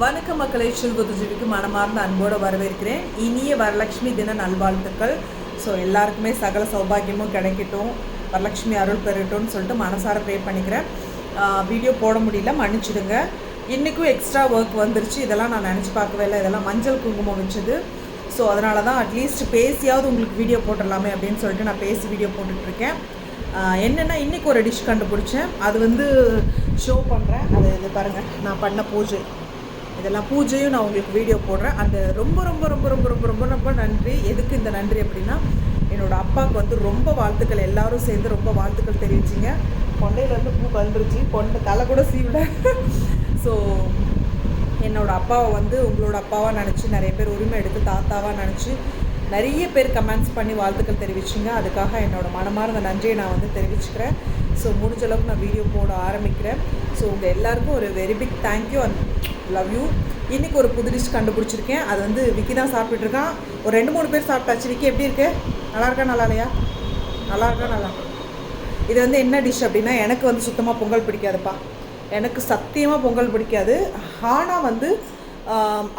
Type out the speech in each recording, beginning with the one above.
வணக்க மக்களை செல்வதுஜிவிக்கு மனமார்ந்த அன்போடு வரவேற்கிறேன். இனிய வரலட்சுமி தின நல்வாழ்த்துக்கள். ஸோ எல்லாருக்குமே சகல சௌபாகியமும் கிடைக்கட்டும். வரலட்சுமி அருள் பெறட்டும்னு சொல்லிட்டு மனசார ப்ரே பண்ணிக்கிறேன். வீடியோ போட முடியல மன்னிச்சிடுங்க. இன்றைக்கும் எக்ஸ்ட்ரா ஒர்க் வந்துருச்சு. இதெல்லாம் நான் நினச்சி பார்க்கவே இல்லை. இதெல்லாம் மஞ்சள் குங்குமம் வச்சது. ஸோ அதனால தான் அட்லீஸ்ட் பேசியாவது உங்களுக்கு வீடியோ போட்டுடலாமே அப்படின்னு சொல்லிட்டு நான் பேசி வீடியோ போட்டுட்ருக்கேன். என்னென்னா இன்றைக்கி ஒரு டிஷ் கண்டுபிடிச்சேன். அது வந்து ஷோ பண்ணுறேன் அது இது பாருங்கள் நான் பண்ண பூஜை. இதெல்லாம் பூஜையும் நான் உங்களுக்கு வீடியோ போடுறேன். அந்த ரொம்ப ரொம்ப ரொம்ப ரொம்ப ரொம்ப ரொம்ப ரொம்ப நன்றி. எதுக்கு இந்த நன்றி அப்படின்னா என்னோடய அப்பாவுக்கு வந்து ரொம்ப வாழ்த்துக்கள். எல்லாரும் சேர்ந்து ரொம்ப வாழ்த்துக்கள் தெரிவிச்சிங்க. கொண்டையிலேருந்து பூ கழுந்துருச்சு பொண்ணு தலை கூட சீவிட ஸோ என்னோடய அப்பாவை வந்து உங்களோட அப்பாவாக நினச்சி நிறைய பேர் உரிமை எடுத்து தாத்தாவாக நினச்சி நிறைய பேர் கமெண்ட்ஸ் பண்ணி வாழ்த்துக்கள் தெரிவிச்சிங்க. அதுக்காக என்னோடய மனமார்ந்த நன்றியை நான் வந்து தெரிவிச்சுக்கிறேன். ஸோ முடிஞ்ச அளவுக்கு நான் வீடியோ போட ஆரம்பிக்கிறேன். ஸோ உங்கள் எல்லாருக்கும் ஒரு very big thank you and love you இன்றைக்கி ஒரு புது டிஷ் கண்டுபிடிச்சிருக்கேன். அது வந்து விக்கி தான் சாப்பிட்டுருக்கான். ஒரு ரெண்டு மூணு பேர் சாப்பிட்டாச்சு. விக்கி எப்படி இருக்கு? நல்லா இருக்கா நல்லா இல்லையா? நல்லா இருக்கா நல்லா இது வந்து என்ன டிஷ் அப்படின்னா எனக்கு வந்து சுத்தமாக பொங்கல் பிடிக்காதுப்பா. எனக்கு சத்தியமாக பொங்கல் பிடிக்காது. ஆனால் வந்து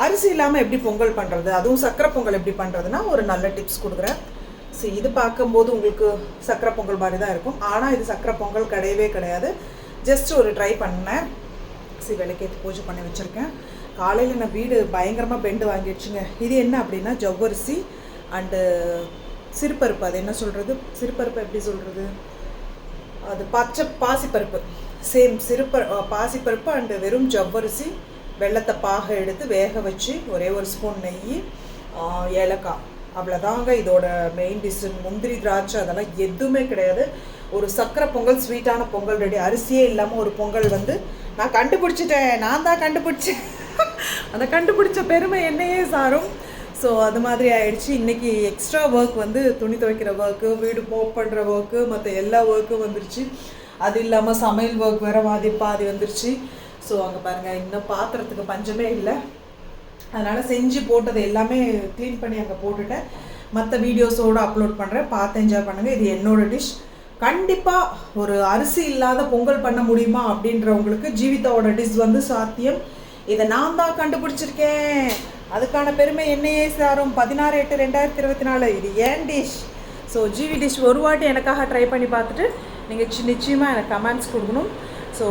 அரிசி இல்லாமல் எப்படி பொங்கல் பண்ணுறது அதுவும் சக்கரை பொங்கல் எப்படி பண்ணுறதுன்னா ஒரு நல்ல டிப்ஸ் கொடுக்குறேன். ஸோ இது பார்க்கும்போது உங்களுக்கு சக்கரை பொங்கல் மாதிரி தான் இருக்கும். ஆனால் இது சக்கரை பொங்கல் கிடையவே கிடையாது. ஜஸ்ட் ஒரு ட்ரை பண்ணேன். சி விளக்கேற்றி பூஜை பண்ணி வச்சுருக்கேன். காலையில் நான் வீடு பயங்கரமாக பெண்டு வாங்கிடுச்சுங்க. இது என்ன அப்படின்னா ஜவ்வரிசி அண்டு சிறுபருப்பு. அது என்ன சொல்கிறது சிறுபருப்பு எப்படி சொல்கிறது அது பச்சை பாசிப்பருப்பு. சேம் சிறுபரு பாசிப்பருப்பு அண்டு வெறும் ஜவ்வரிசி. வெள்ளத்தை பாக எடுத்து வேக வச்சு ஒரே ஒரு ஸ்பூன் நெய் ஏலக்காய். அவ்வளோதாங்க இதோட மெயின் டிஷ்ஷன் முந்திரி திராட்சை அதெல்லாம் எதுவுமே கிடையாது. ஒரு சக்கரை பொங்கல் ஸ்வீட்டான பொங்கல் ரெடி அரிசியே இல்லாமல் ஒரு பொங்கல் வந்து நான் கண்டுபிடிச்சிட்டேன். நான் தான் கண்டுபிடிச்சேன். அந்த கண்டுபிடிச்ச பெருமை என்னையே சாரும். ஸோ அது மாதிரி ஆயிடுச்சு. இன்றைக்கி எக்ஸ்ட்ரா ஒர்க் வந்து துணி துவைக்கிற ஒர்க்கு வீடு போப் பண்ணுற ஒர்க்கு மற்ற எல்லா ஒர்க்கும் வந்துருச்சு. அது இல்லாமல் சமையல் ஒர்க் வேறு பாதி பாதி வந்துருச்சு. ஸோ அங்கே பாருங்கள் இன்னும் பாத்திரத்துக்கு பஞ்சமே இல்லை. அதனால் செஞ்சு போட்டது எல்லாமே க்ளீன் பண்ணி அங்கே போட்டுட்டேன். மற்ற வீடியோஸோடு அப்லோட் பண்ணுறேன் பார்த்து என்ஜாய் பண்ணுங்கள் இது என்னோட டிஷ் கண்டிப்பாக ஒரு அரிசி இல்லாத பொங்கல் பண்ண முடியுமா அப்படின்றவங்களுக்கு ஜீவிதாவோட டிஷ் வந்து சாத்தியம். இதை நான் தான் கண்டுபிடிச்சிருக்கேன். அதுக்கான பெருமை என்னையே சாரும். பதினாறு எட்டு ரெண்டாயிரத்தி இருபத்தி நாலு. இது ஏன் டிஷ் ஸோ ஜிவி டிஷ் ஒரு வாட்டி எனக்காக ட்ரை பண்ணி பார்த்துட்டு நீங்கள் சி நிச்சயமாக எனக்கு கமெண்ட்ஸ் கொடுக்கணும். ஸோ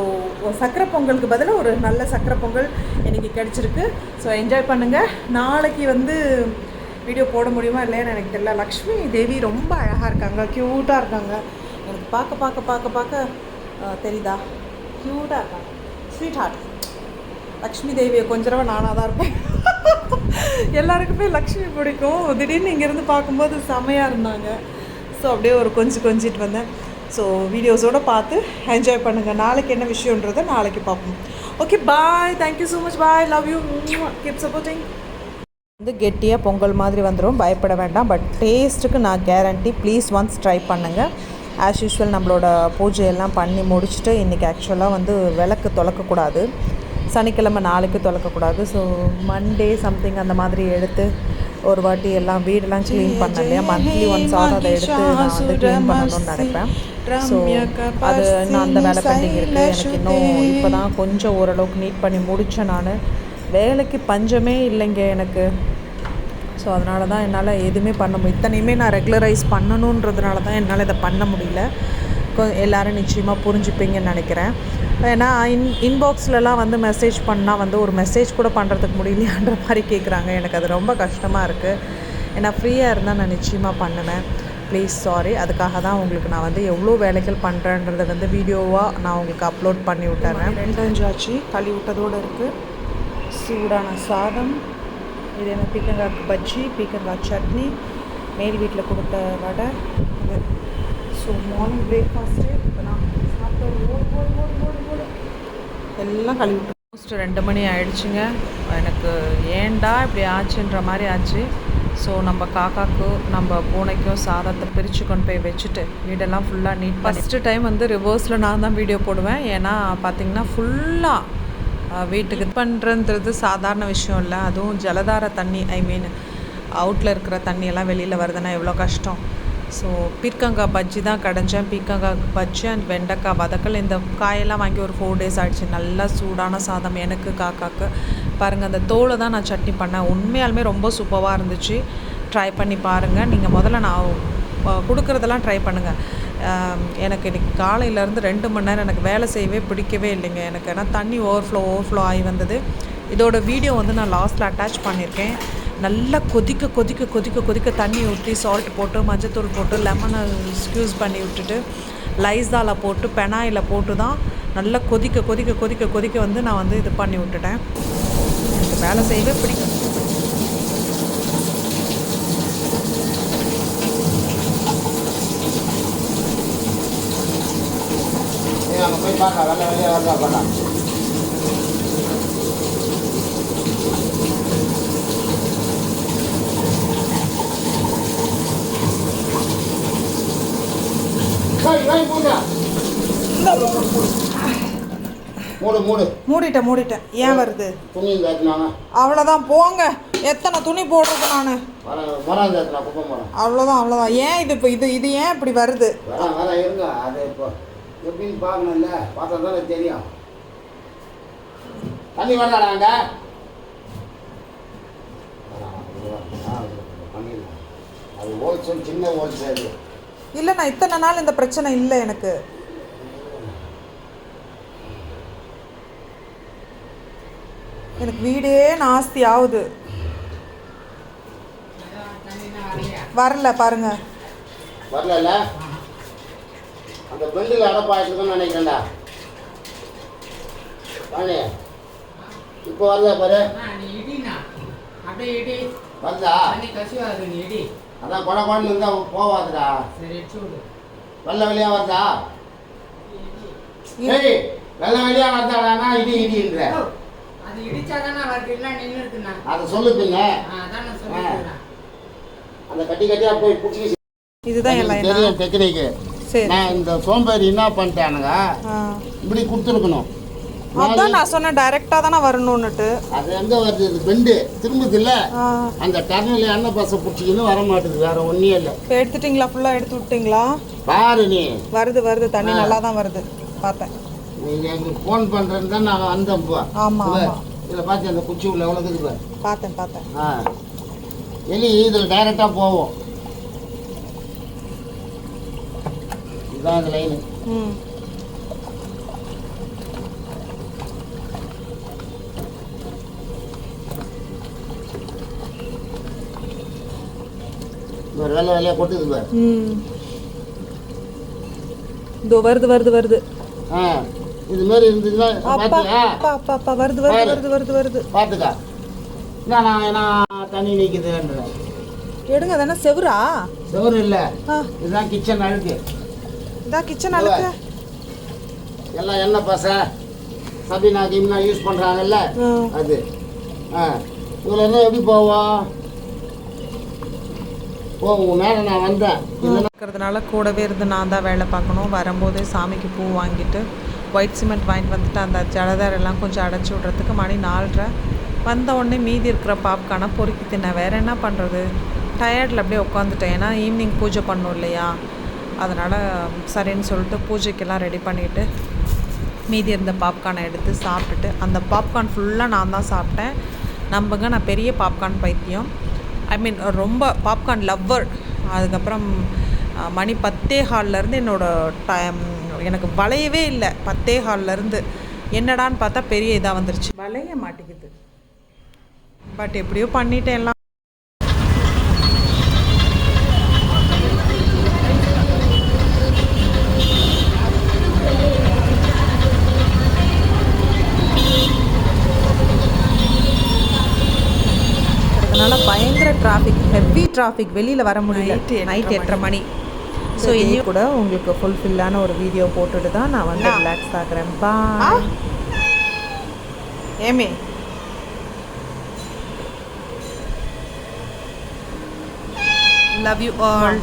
சக்கரை பொங்கலுக்கு பதிலாக ஒரு நல்ல சக்கரை பொங்கல் எனக்கு கிடச்சிருக்கு. ஸோ என்ஜாய் பண்ணுங்கள் நாளைக்கு வந்து வீடியோ போட முடியுமா இல்லையான்னு எனக்கு தெரியல. லக்ஷ்மி தேவி ரொம்ப அழகாக இருக்காங்க. க்யூட்டாக இருக்காங்க. எனக்கு பார்க்க பார்க்க பார்க்க பார்க்க தெரியுதா? க்யூட்டாக இருக்காங்க. ஸ்வீட் ஹார்ட் லக்ஷ்மி தேவியை கொஞ்ச தடவை நானாக தான் இருப்பேன். எல்லாருக்குமே லக்ஷ்மி பிடிக்கும். திடீர்னு இங்கேருந்து பார்க்கும்போது செமையாக இருந்தாங்க. ஸோ அப்படியே ஒரு கொஞ்சம் கொஞ்சிட்டு வந்தேன். ஸோ வீடியோஸோடு பார்த்து என்ஜாய் பண்ணுங்கள் நாளைக்கு என்ன விஷயன்றதை நாளைக்கு பார்ப்போம். Okay bye thank you so much bye love you keep supporting வந்து கெட்டியாக பொங்கல் மாதிரி வந்துடும் பயப்பட வேண்டாம். பட் டேஸ்ட்டுக்கு நான் கேரண்டி ப்ளீஸ் ஒன்ஸ் ட்ரை பண்ணுங்கள் ஆஸ் யூஷுவல் நம்மளோட பூஜையெல்லாம் பண்ணி முடிச்சுட்டு இன்றைக்கி ஆக்சுவலாக வந்து விளக்கு தொலக்கக்கூடாது. சனிக்கிழமை நாளைக்கு தொலைக்கக்கூடாது. ஸோ மண்டே சம்திங் அந்த மாதிரி எடுத்து ஒரு வாட்டி எல்லாம் வீடெல்லாம் க்ளீன் பண்ண இல்லையா? மந்த்லி ஒன்ஸ் ஆகுது அதை எடுத்து நான் வந்து க்ளீன் பண்ணணும்னு நினைப்பேன். ஸோ அது இன்னும் அந்த வேலை பெண்டிங் இருக்குது எனக்கு இன்னும் இப்போ தான் கொஞ்சம் ஓரளவுக்கு நீட் பண்ணி முடித்தேன் நான். வேலைக்கு பஞ்சமே இல்லைங்க எனக்கு. ஸோ அதனால தான் என்னால் எதுவுமே பண்ண முடியும் இத்தனையுமே நான் ரெகுலரைஸ் பண்ணணுன்றதுனால தான் என்னால் இதை பண்ண முடியல. கொ- எல்லாரும் நிச்சயமாக புரிஞ்சுப்பீங்கன்னு நினைக்கிறேன். ஏன்னா இன் இன்பாக்ஸ்லலாம் வந்து மெசேஜ் பண்ணால் வந்து ஒரு மெசேஜ் கூட பண்ணுறதுக்கு முடியலையான்ற மாதிரி கேட்குறாங்க எனக்கு அது ரொம்ப கஷ்டமாக இருக்குது ஏன்னா ஃப்ரீயாக இருந்தால் நான் நிச்சயமாக பண்ணுவேன். ப்ளீஸ் சாரி அதுக்காக தான் உங்களுக்கு நான் வந்து எவ்வளோ வேலைகள் பண்ணுறேன்றத வந்து வீடியோவாக நான் உங்களுக்கு அப்லோட் பண்ணி விட்டுறேன். ரெண்டஞ்சாச்சு களி விட்டதோடு இருக்குது சூடான சாதம் இது என்ன பீக்கங்காய்க்கு பஜ்ஜி பீக்கங்காய் சட்னி மேல் வீட்டில் கொடுத்த வடை ஸோ மார்னிங் பிரேக்ஃபாஸ்ட்டு இப்போ நான் சாப்பிட்ட ஓடு ஓடு ஓடு ஓடு ஓடு. எல்லாம் கழுவி ஆல்மோஸ்ட் ரெண்டு மணி ஆயிடுச்சுங்க. எனக்கு ஏன்டா இப்படி ஆச்சுன்ற மாதிரி ஆச்சு. ஸோ நம்ம காக்காக்கும் நம்ம பூனைக்கும் சாதத்தை பிரித்து கொண்டு போய் வச்சுட்டு வீடெல்லாம் ஃபுல்லாக நீட் ஃபஸ்ட்டு டைம் வந்து ரிவர்ஸில் நான் தான் வீடியோ போடுவேன். ஏன்னா பார்த்திங்கன்னா ஃபுல்லாக வீட்டுக்கு இது பண்ணுறன்றது சாதாரண விஷயம் இல்லை. அதுவும் ஜலதார தண்ணி ஐ மீன் அவுட்டில் இருக்கிற தண்ணியெல்லாம் வெளியில் வருதுன்னா எவ்வளோ கஷ்டம். ஸோ பீர்க்கங்காய் பஜ்ஜி தான் கடைஞ்சேன். பீர்க்கங்காய் பஜ்ஜி அண்ட் வெண்டைக்காய் வதக்கல். இந்த காயெல்லாம் வாங்கி ஒரு ஃபோர் டேஸ் ஆகிடுச்சு நல்லா சூடான சாதம் எனக்கு காக்காக்கு. பாருங்கள் அந்த தோலை தான் நான் சட்னி பண்ணேன். உண்மையாலுமே ரொம்ப சூப்பராக இருந்துச்சு. ட்ரை பண்ணி பாருங்கள் நீங்கள் முதல்ல நான் கொடுக்குறதெல்லாம் ட்ரை பண்ணுங்கள் எனக்கு இன்றைக்கி காலையிலேருந்து ரெண்டு மணி நேரம் எனக்கு வேலை செய்யவே பிடிக்கவே இல்லைங்க. எனக்கு ஏன்னா தண்ணி ஓவர்ஃப்ளோ ஓவர்ஃப்ளோ ஆகி வந்தது. இதோட வீடியோ வந்து நான் லாஸ்ட்டில் அட்டாச் பண்ணியிருக்கேன். நல்லா கொதிக்க கொதிக்க கொதிக்க கொதிக்க தண்ணி ஊற்றி சால்ட் போட்டு மஞ்சத்தூள் போட்டு லெமனை ஸ்க்யூஸ் பண்ணி விட்டுட்டு லைஸால போட்டு பெனாயில் போட்டு தான் நல்லா கொதிக்க கொதிக்க கொதிக்க கொதிக்க வந்து நான் வந்து இது பண்ணி விட்டுட்டேன். எனக்கு வேலை செய்யவே பிடிக்கும். அங்கே போய் பார்க்க வேலை வேலையாக வருதா மூடு மூடு மூடிட்டேன் மூடிட்டேன் ஏன் வருது துணி அவ்வளோதான் போங்க எத்தனை துணி போடுறது நான் அவ்வளோதான் அவ்வளோதான் ஏன் இது இப்போ இது இது ஏன் இப்படி வருது வர வர இருங்க அது இப்போ எப்படின்னு பார்க்கணும்ல பார்த்தா தானே தெரியும் தண்ணி வரலாடா அங்க பண்ணிடலாம் அது ஹோல்சேல் சின்ன ஹோல்சேல் இல்லை நான் இத்தனை நாள் இந்த பிரச்சனை இல்லை எனக்கு. எனக்கு வீடே நாஸ்தி ஆகுது வரல பாருங்க. வரல அந்த பெண்டில் அடப்பாயிருக்குன்னு நினைக்கிறேன்டா. வாணி இப்போ வரல பாரு? நீ அதான் குட குடன்னு இருந்தா போவாதுடா சரி வெள்ளை வெளியா வருதா? ஏய் வெள்ளை வெளியா வந்தாடானா இடி இடின்ற. அது இடிச்சாதானே அவருக்கு இல்லை நின்றுட்டுண்ணா அதை சொல்லு பின்ன. அதான் நான் சொல்லிக்கிறேன் அந்த கட்டி கட்டியா போய் பிடிச்சி இதுதான் தெரியும் டெக்னிக்கு சரி. நான் இந்த சோம்பேறி என்ன பண்ணிட்டானுங்க. இப்படி கொடுத்துருக்கணும். அதான் நான் சொன்னேன் டைரெக்டாக தானே வரணும்னுட்டு. அது எங்க வருது? இது பெண்டு. திரும்புது இல்ல அந்த டர்னில் எண்ணெய் பசை பிடிச்சிக்கின்னு வர மாட்டுது வேற ஒன்றும் இல்லை. இப்போ எடுத்துட்டிங்களா? ஃபுல்லாக எடுத்து விட்டிங்களா? பாரு நீ. வருது வருது தண்ணி நல்லா தான் வருது. பார்த்தேன். நீங்க எங்களுக்கு ஃபோன் பண்ணுறேன்னு தான் நான் வந்தேன் இப்போ ஆமா. இதில் பார்த்து அந்த குச்சி உள்ள எவ்வளோ இருக்குது பாரு. பார்த்தேன் பார்த்தேன். ஆ. எலி இதில் டைரெக்டாக போவோம். இதுதான் அந்த லைனு ம். ஒரு வெள்ளை வெள்ளையாக கொட்டுது பாரு. இதோ வருது வருது வருது. ஆ இது மாதிரி இருந்ததுன்னா அப்பா பார்த்தியா அப்பா அப்பா அப்பா வருது வருது வருது வருது வருது. பார்த்துக்கா என்ன நான் நான் தண்ணி நிற்குதுன்றேன் எடுங்க தானே செவுரா? செவரு இல்லை. இதுதான் கிச்சன் அழுக்கு. இதான் கிச்சன் அழுக்கு? எல்லாம் எண்ணெய் பசை. சபினா கிம்னா யூஸ் பண்ணுறாங்கல்ல ஆ. அது. ஆ. இதில் என்ன எப்படி போவோம்? போவோம் மேலே நான் வந்தேன். இருக்கிறதுனால கூடவே இருந்து நான் தான் வேலை பார்க்கணும். வரும்போதே சாமிக்கு பூ வாங்கிட்டு ஒயிட் சிமெண்ட் வாங்கிட்டு வந்துட்டு அந்த ஜலதார் எல்லாம் கொஞ்சம் அடைச்சி விட்றதுக்கு மணி நாலரை. வந்த உடனே மீதி இருக்கிற பாப்கார்னை பொறுக்கி தின்ன வேற என்ன பண்ணுறது டயர்டில் அப்படியே உட்காந்துட்டேன் ஏன்னா ஈவினிங் பூஜை பண்ணும் இல்லையா? அதனால் சரின்னு சொல்லிட்டு பூஜைக்கெல்லாம் ரெடி பண்ணிவிட்டு மீதி இருந்த பாப்கார்னை எடுத்து சாப்பிட்டுட்டு அந்த பாப்கார்ன் ஃபுல்லாக நான் தான் சாப்பிட்டேன். நம்புங்க நான் பெரிய பாப்கார்ன் பைத்தியம். ஐ மீன் ரொம்ப பாப்கார்ன் லவ்வர் அதுக்கப்புறம் மணி பத்தே ஹால்லேருந்து என்னோடய டைம் எனக்கு வளையவே இல்லை. பத்தே ஹால்லேருந்து. என்னடான்னு பார்த்தா பெரிய இதாக வந்துருச்சு. வளைய மாட்டேங்குது. பட் எப்படியோ பண்ணிட்டேன் எல்லாம் அதனால பயங்கர டிராஃபிக் ஹெவி டிராஃபிக் வெளியில் வர முடியல. நைட் எட்டரை மணி. ஸோ இனியும் கூட உங்களுக்கு ஃபுல்ஃபில்லான ஒரு வீடியோ போட்டுட்டு தான் நான் வந்து ரிலாக்ஸ் ஆகுறேன். பாய் ஏமே. Love you all